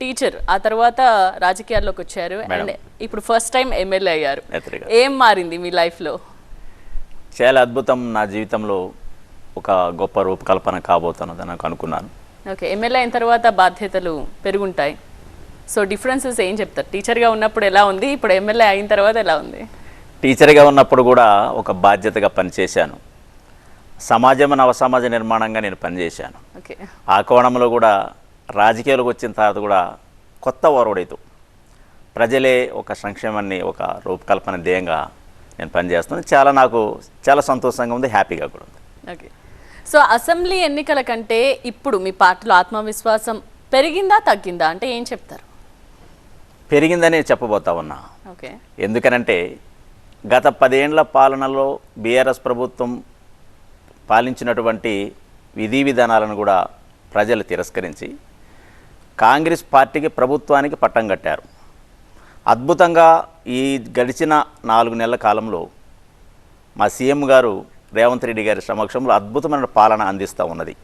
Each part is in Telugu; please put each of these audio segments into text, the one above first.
టీచర్ ఆ తర్వాత రాజకీయాల్లోకి వచ్చారు. అండ్ ఇప్పుడు ఫస్ట్ టైం ఎమ్మెల్యే అయ్యారు. ఏం మారింది మీ లైఫ్లో? చాలా అద్భుతం నా జీవితంలో ఒక గొప్ప రూపకల్పన కాబోతున్నదని నాకు అనుకున్నాను. ఓకే ఎమ్మెల్యే అయిన తర్వాత బాధ్యతలు పెరుగుంటాయి. సో డిఫరెన్సెస్ ఏం చెప్తారు? టీచర్గా ఉన్నప్పుడు ఎలా ఉంది? ఇప్పుడు ఎమ్మెల్యే అయిన తర్వాత ఎలా ఉంది? టీచర్గా ఉన్నప్పుడు కూడా ఒక బాధ్యతగా పనిచేశాను. సమాజం నవసమాజ నిర్మాణంగా నేను పనిచేశాను. ఓకే. ఆ కోణంలో కూడా రాజకీయాలకు వచ్చిన తర్వాత కూడా కొత్త ఓరవడితో ప్రజలే ఒక సంక్షేమాన్ని ఒక రూపకల్పన ధ్యేయంగా నేను పనిచేస్తున్నాను. చాలా నాకు చాలా సంతోషంగా ఉంది హ్యాపీగా కూడా ఉంది. ఓకే. సో అసెంబ్లీ ఎన్నికల కంటే ఇప్పుడు మీ పార్టీలో ఆత్మవిశ్వాసం పెరిగిందా తగ్గిందా? అంటే ఏం చెప్తారు? పెరిగిందని చెప్పబోతా ఉన్నా. ఓకే. ఎందుకనంటే గత పదేండ్ల పాలనలో బీఆర్ఎస్ ప్రభుత్వం పాలించినటువంటి విధి విధానాలను కూడా ప్రజలు తిరస్కరించి కాంగ్రెస్ పార్టీకి ప్రభుత్వానికి పట్టం కట్టారు. అద్భుతంగా ఈ గడిచిన నాలుగు నెలల కాలంలో మా సీఎం గారు రేవంత్ రెడ్డి గారి సమక్షంలో అద్భుతమైన పాలన అందిస్తూ ఉన్నది.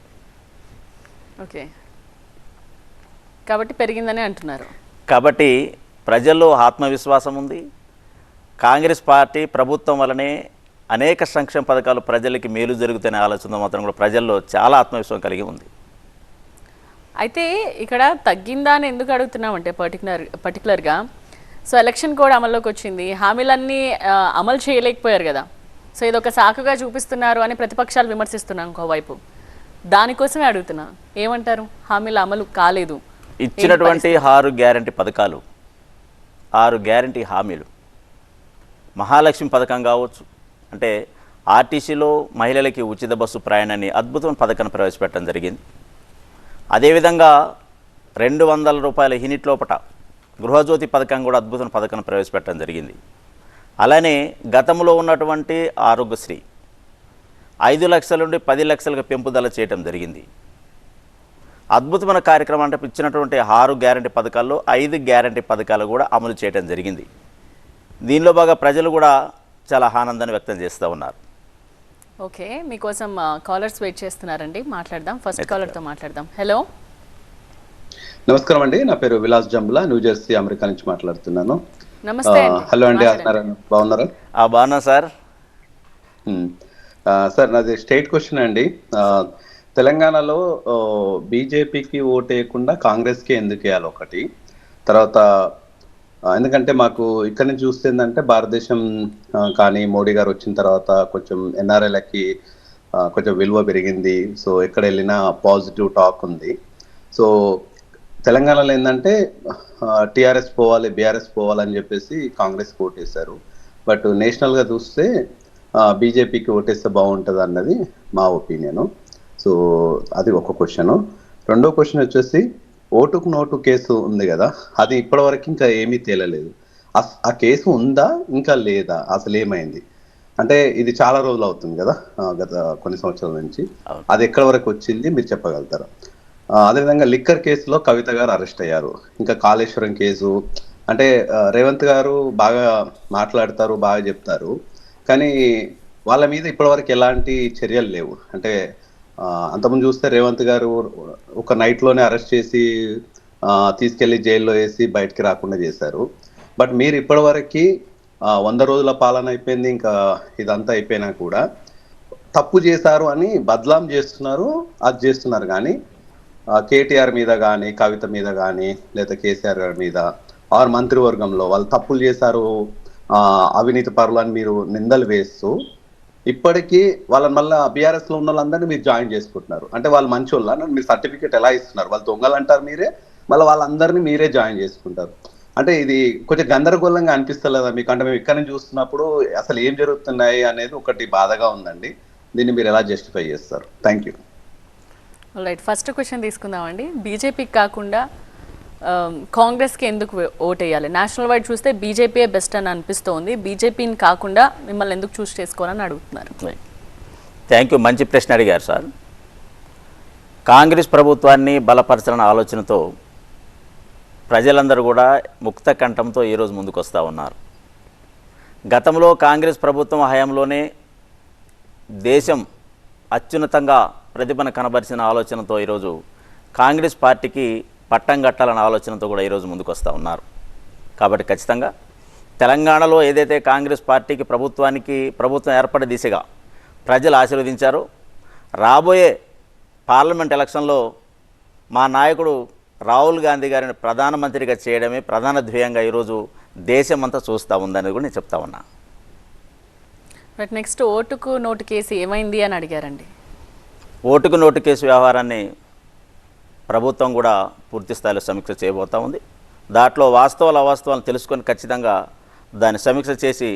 ఓకే. కాబట్టి పెరిగిందని అంటున్నారు. కాబట్టి ప్రజల్లో ఆత్మవిశ్వాసం ఉంది. కాంగ్రెస్ పార్టీ ప్రభుత్వం వలనే అనేక సంక్షేమ పథకాలు ప్రజలకి మేలు జరుగుతాయనే ఆలోచన మాత్రం కూడా ప్రజల్లో చాలా ఆత్మవిశ్వాసం కలిగి ఉంది. అయితే ఇక్కడ తగ్గిందా అని ఎందుకు అడుగుతున్నామంటే పర్టికులర్ పర్టికులర్గా సో ఎలక్షన్ కోడ్ అమల్లోకి వచ్చింది. హామీలన్నీ అమలు చేయలేకపోయారు కదా. సో ఇది ఒక సాకుగా చూపిస్తున్నారు అని ప్రతిపక్షాలు విమర్శిస్తున్నాం ఇంకోవైపు. దానికోసమే అడుగుతున్నా. ఏమంటారు? హామీల అమలు కాలేదు. ఇచ్చినటువంటి ఆరు గ్యారంటీ పథకాలు. ఆరు గ్యారంటీ హామీలు. మహాలక్ష్మి పథకం కావచ్చు. అంటే ఆర్టీసీలో మహిళలకి ఉచిత బస్సు ప్రయాణాన్ని అద్భుతమైన పథకాన్ని ప్రవేశపెట్టడం జరిగింది. అదేవిధంగా రెండు వందల రూపాయల యూనిట్ లోపట గృహజ్యోతి పథకం కూడా అద్భుతమైన పథకాన్ని ప్రవేశపెట్టడం జరిగింది. అలానే గతంలో ఉన్నటువంటి ఆరోగ్యశ్రీ ఐదు లక్షల నుండి పది లక్షలకు పెంపుదల చేయడం జరిగింది. అద్భుతమైన కార్యక్రమం అంటే ఇచ్చినటువంటి ఆరు గ్యారంటీ పథకాల్లో ఐదు గ్యారంటీ పథకాలు కూడా అమలు చేయడం జరిగింది. దీనిలో బాగా ప్రజలు కూడా చాలా ఆనందాన్ని వ్యక్తం చేస్తూ ఉన్నారు. ఓకే మీకోసం కాలర్స్ వెయిట్ చేస్తున్నారండి. మాట్లాడదాం. ఫస్ట్ కాలర్తో మాట్లాడదాం. హలో నమస్కారం అండి. నా పేరు Vilas Jambula New Jersey America నుంచి మాట్లాడుతున్నాను. నమస్తే హలో అండి బాగున్నారా? ఆ బాగున్నా సార్. సార్ నాది స్టేట్ క్వశ్చన్ అండి. తెలంగాణలో బీజేపీకి ఓటు వేయకుండా కాంగ్రెస్కి ఎందుకు వేయాలి ఒకటి? తర్వాత ఎందుకంటే మాకు ఇక్కడ నుంచి చూస్తే ఏంటంటే భారతదేశం కానీ మోడీ గారు వచ్చిన తర్వాత కొంచెం ఎన్ఆర్ఐలకి కొంచెం విలువ పెరిగింది. సో ఎక్కడ వెళ్ళినా పాజిటివ్ టాక్ ఉంది. సో తెలంగాణలో ఏంటంటే టిఆర్ఎస్ పోవాలి బీఆర్ఎస్ పోవాలని చెప్పేసి కాంగ్రెస్ ఓటేశారు. బట్ నేషనల్గా చూస్తే బీజేపీకి ఓటేస్తే బాగుంటుంది అన్నది మా ఒపీనియన్. సో అది ఒక క్వశ్చను. రెండో క్వశ్చన్ వచ్చేసి ఓటుకు నోటు కేసు ఉంది కదా అది ఇప్పటివరకు ఇంకా ఏమీ తేలలేదు. అస్- ఆ కేసు ఉందా ఇంకా లేదా అసలు ఏమైంది? అంటే ఇది చాలా రోజులు అవుతుంది కదా గత కొన్ని సంవత్సరాల నుంచి. అది ఎక్కడి వరకు వచ్చింది మీరు చెప్పగలుగుతారా? అదేవిధంగా లిక్కర్ కేసులో కవిత గారు అరెస్ట్ అయ్యారు. ఇంకా కాళేశ్వరం కేసు అంటే రేవంత్ గారు బాగా మాట్లాడతారు బాగా చెప్తారు. కానీ వాళ్ళ మీద ఇప్పటివరకు ఎలాంటి చర్యలు లేవు. అంటే అంతకుముందు చూస్తే రేవంత్ గారు ఒక నైట్లోనే అరెస్ట్ చేసి తీసుకెళ్ళి జైల్లో వేసి బయటికి రాకుండా చేశారు. బట్ మీరు ఇప్పటివరకు వంద రోజుల పాలన అయిపోయింది ఇంకా ఇదంతా అయిపోయినా కూడా తప్పు చేశారు అని బదలాం చేస్తున్నారు అది చేస్తున్నారు. కానీ కేటీఆర్ మీద కానీ కవిత మీద కానీ లేదా కేసీఆర్ గారి మీద ఆరు మంత్రివర్గంలో వాళ్ళు తప్పులు చేశారు అవినీతి అవినీతి పరులని మీరు నిందలు వేస్తూ ఇప్పటికీ వాళ్ళని మళ్ళీ బీఆర్ఎస్లో ఉన్న వాళ్ళందరినీ మీరు జాయిన్ చేసుకుంటున్నారు. అంటే వాళ్ళు మంచి వాళ్ళు మీరు సర్టిఫికేట్ ఎలా ఇస్తున్నారు? వాళ్ళు దొంగలు అంటారు మీరే మళ్ళీ వాళ్ళందరినీ మీరే జాయిన్ చేసుకుంటారు. అంటే ఇది కొంచెం గందరగోళంగా అనిపిస్తలేదా? మీకు అంటే మేము ఇక్కడ నుంచి చూస్తున్నప్పుడు అసలు ఏం జరుగుతున్నాయి అనేది ఒకటి బాధగా ఉందండి. దీన్ని మీరు ఎలా జస్టిఫై చేస్తారు? Thank you. Right first question తీసుకుందామండి. బీజేపీకి కాకుండా Um, కాంగ్రెస్కి ఎందుకు ఓటేయాలి? నేషనల్ వైడ్ చూస్తే బీజేపీయే బెస్ట్ అని అనిపిస్తోంది. బీజేపీని కాకుండా మిమ్మల్ని ఎందుకు చూస్ చేసుకోవాలని అడుగుతున్నారు? థ్యాంక్ యూ మంచి ప్రశ్న అడిగారు సార్. కాంగ్రెస్ ప్రభుత్వాన్ని బలపరచాలన్న ఆలోచనతో ప్రజలందరూ కూడా ముక్త కంఠంతో ఈరోజు ముందుకు వస్తూ ఉన్నారు. గతంలో కాంగ్రెస్ ప్రభుత్వం హయాంలోనే దేశం అత్యున్నతంగా ప్రతిభను కనబరిచిన ఆలోచనతో ఈరోజు కాంగ్రెస్ పార్టీకి పట్టం కట్టాలన్న ఆలోచనతో కూడా ఈరోజు ముందుకు వస్తూ ఉన్నారు. కాబట్టి ఖచ్చితంగా తెలంగాణలో ఏదైతే కాంగ్రెస్ పార్టీకి ప్రభుత్వానికి ప్రభుత్వం ఏర్పడే దిశగా ప్రజలు ఆశీర్వదించారో రాబోయే పార్లమెంట్ ఎలక్షన్లో మా నాయకుడు రాహుల్ గాంధీ గారిని ప్రధానమంత్రిగా చేయడమే ప్రధాన ధ్యేయంగా ఈరోజు దేశమంతా చూస్తూ ఉందనేది కూడా నేను చెప్తా ఉన్నా. బట్ నెక్స్ట్ ఓటుకు నోటు కేసు ఏమైంది అని అడిగారండి. ఓటుకు నోటు కేసు వ్యవహారాన్ని ప్రభుత్వం కూడా పూర్తి స్థాయిలో సమీక్ష చేయబోతా ఉంది. దాంట్లో వాస్తవాలు అవాస్తవాలను తెలుసుకొని ఖచ్చితంగా దాన్ని సమీక్ష చేసి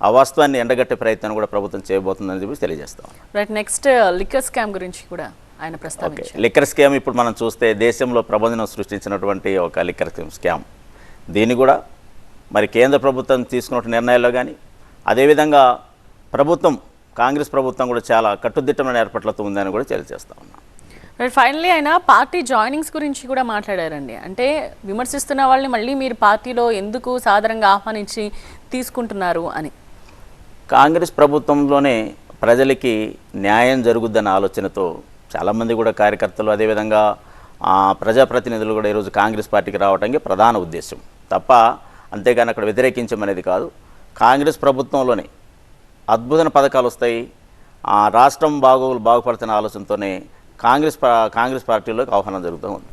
అవాస్తవాన్ని ఎండగట్టే ప్రయత్నం కూడా ప్రభుత్వం చేయబోతుందని చెప్పి తెలియజేస్తాం. రైట్ నెక్స్ట్ లిక్కర్ స్కామ్ గురించి కూడా ఆయన ప్రస్తావించారు. లిక్కర్ స్కామ్ ఇప్పుడు మనం చూస్తే దేశంలో ప్రబంధనం సృష్టించినటువంటి ఒక లిక్కర్ స్కామ్ దీన్ని కూడా మరి కేంద్ర ప్రభుత్వం తీసుకున్న నిర్ణయాల్లో కానీ అదేవిధంగా ప్రభుత్వం కాంగ్రెస్ ప్రభుత్వం కూడా చాలా కట్టుదిట్టమైన ఏర్పాట్లతో ఉందని కూడా తెలియజేస్తా ఉన్నాం. ఫైనలీ ఆయన పార్టీ జాయినింగ్స్ గురించి కూడా మాట్లాడారండి. అంటే విమర్శిస్తున్న వాళ్ళని మళ్ళీ మీరు పార్టీలో ఎందుకు సాధారణంగా ఆహ్వానించి తీసుకుంటున్నారు అని. కాంగ్రెస్ ప్రభుత్వంలోనే ప్రజలకి న్యాయం జరుగుద్దన్న ఆలోచనతో చాలామంది కూడా కార్యకర్తలు అదేవిధంగా ప్రజాప్రతినిధులు కూడా ఈరోజు కాంగ్రెస్ పార్టీకి రావడానికి ప్రధాన ఉద్దేశం. తప్ప అంతేగాని అక్కడ వ్యతిరేకించమనేది కాదు. కాంగ్రెస్ ప్రభుత్వంలోనే అద్భుతమైన పథకాలు వస్తాయి. ఆ రాష్ట్రం బాగోగులు బాగుపడుతున్న ఆలోచనతోనే కాంగ్రెస్ కాంగ్రెస్ పార్టీలోకి ఆహ్వానం జరుగుతూ ఉంది.